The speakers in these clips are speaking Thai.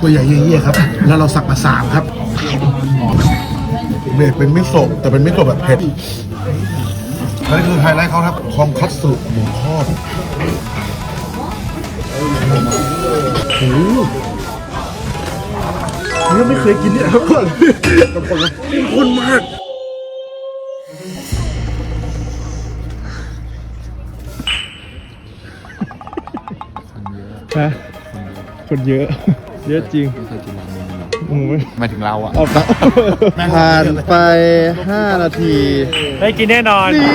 ตัวใหญ่เยี่ยๆครับ แล้วเราสั่งมาสามครับเบรเป็นมิโซะแต่เป็นมิโซะแบบเผ็ดอันนี้คือไฮไลท์เขาครับคองคัตสึหมูทอดโอ้โหเนี่ยไม่เคยกินเนี่ยครับก่อนกับคนละข้นมากฮะ คนเยอะ เยอะจริงอืมหมายถึงเราอะ เอาไปผ่านไป 5 นาที ได้กินแน่นอน นี่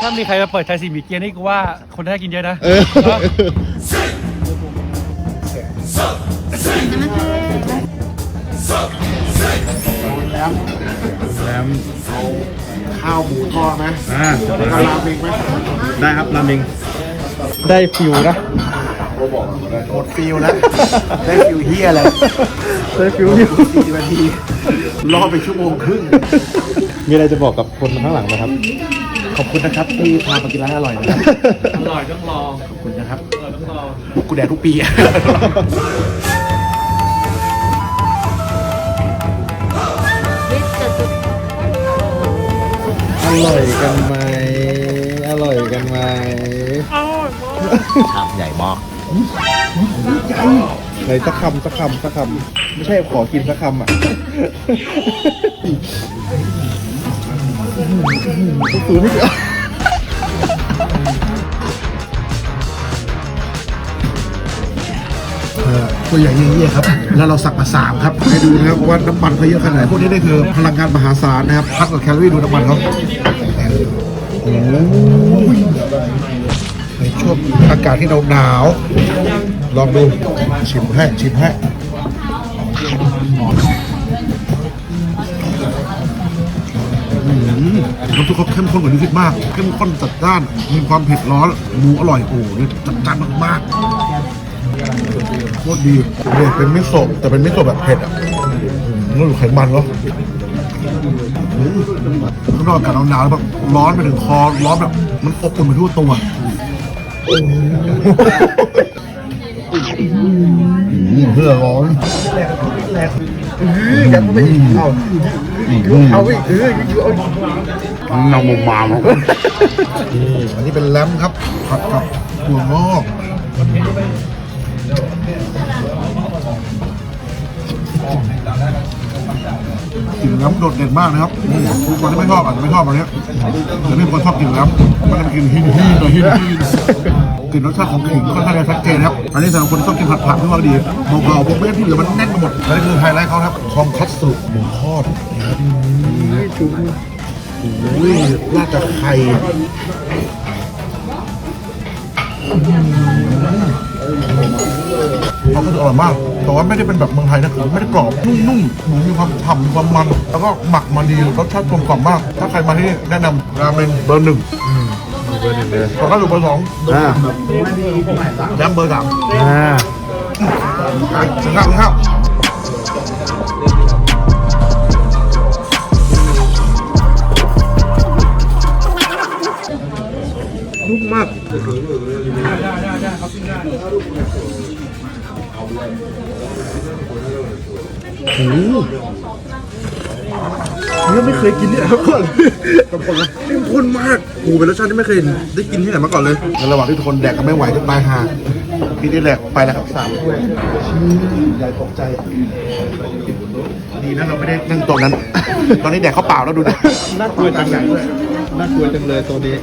ถ้ามีใครมาเปิดไทยสีบีเกียร์นี่กูว่าคนได้กินเยอะนะเออแรมข้าวหมูทอดไหมอ่าแล้วก็ราเมงไหมได้ครับราเมงได้ฟิวนะ หมดฟิลแล้วได้ฟิลเฮียเลยได้ฟิวอยู่สี่นาทีรอไปชั่วโมงครึ่ง มีอะไรจะบอกกับคนข้างหลังไหมครับ ขอบคุณนะครับที่พามากินร้านอร่อยนะครับอร่อยต้องลองขอบคุณนะครับอร่อยต้องลองกูแดกทุกปีอะอร่อยกันไหม อร่อยกันไหมชามใหญ่มาก ไหนสักคำสักคำสักคำไม่ใช่ขอกินสักคำอะสูนี่ตัวใหญ่เยี่ยๆครับ แล้วเราสั่งมาสามครับให้ดูนะครับว่าน้ำมันเขาเยอะขนาดไหนพวกนี้นี่คือพลังงานมหาศาลนะครับพัดกับแคลอรี่ดูน้ำมันเขาโอ้ย อากาศที่หนาวๆลองดูชิมให้ชิมให้อืมน้ำซุปเขาเข้มข้นกว่าที่คิดมาก เข้มข้นจัดจ้าน มีความเผ็ดร้อนหมูอร่อยโอ้โหนี่จัดจ้านมากๆโคตรดีเบรกเป็นมิโซะแต่เป็นมิโซะแบบเผ็ดอะนั่นอยู่ไขมันเหรออืมข้างนอกอากาศหนาวๆแล้วแบบร้อนไปถึงคอร้อนแบบมันอบอุ่นไปทั่วตัว เพื่อร้อนแรงแรงอือยังไม่อีกเอาเอาอีกเอออยู่เอานำมามาอันนี้เป็นแลมครับผัดกับตัวงอก กลิ่นน้ำโดดเด่นมากนะครับทุกคนที่ไม่ชอบอาจจะไม่ชอบอันเนี้ยแต่นี่คนชอบกลิ่นน้ำมันจะเป็นกลิ่นฮินฮินหน่อยฮินฮินกลิ่นรสชาติของขิงค่อนข้างจะชัดเจนครับ อันนี้สำหรับคนที่ชอบกินผัดผักที่ว่าดีเบาๆพวกเม็ดที่เหลือมันแน่นไปหมดอันนี้คือไฮไลท์เขาครับคองคัตสึหมูทอดนะครับโอ้ยราดกับไข่เขาก็จะอร่อยมาก แต่ว่าไม่ได้เป็นแบบเมืองไทยนะคือไม่ได้กรอบนุ่มๆหมูมีความฉ่ำมีความมัน แล้วก็หมักมาดีรสชาติกลมกล่อมมาก ถ้าใครมาที่นี่แนะนำราเมงเบอร์หนึ่งเบอร์หนึ่งเลยแล้วก็อยู่เบอร์สองอ่าแยมเบอร์สามอ่าไปถึงข้าวถึงข้าวนุ่มมาก โอ้โหเนี่ยไม่เคยกินที่ไหนมาก่อนกับคนละเข้มข้นมากโอ้โหเป็นรสชาติที่ไม่เคยได้กินที่ไหนมาก่อนเลยในระหว่างที่ทุกคนแดกกันไม่ไหวจนตายห่าพี่ได้แหลกไปแล้วครับสามถ้วยใหญ่ตกใจ ดีนะเราไม่ได้นั่งโต๊ะนั้น ตอนนี้แดกข้าเปล่าแล้วดูนะน่ากลัวจังเลยน่ากลัวจังเลยตัวนี้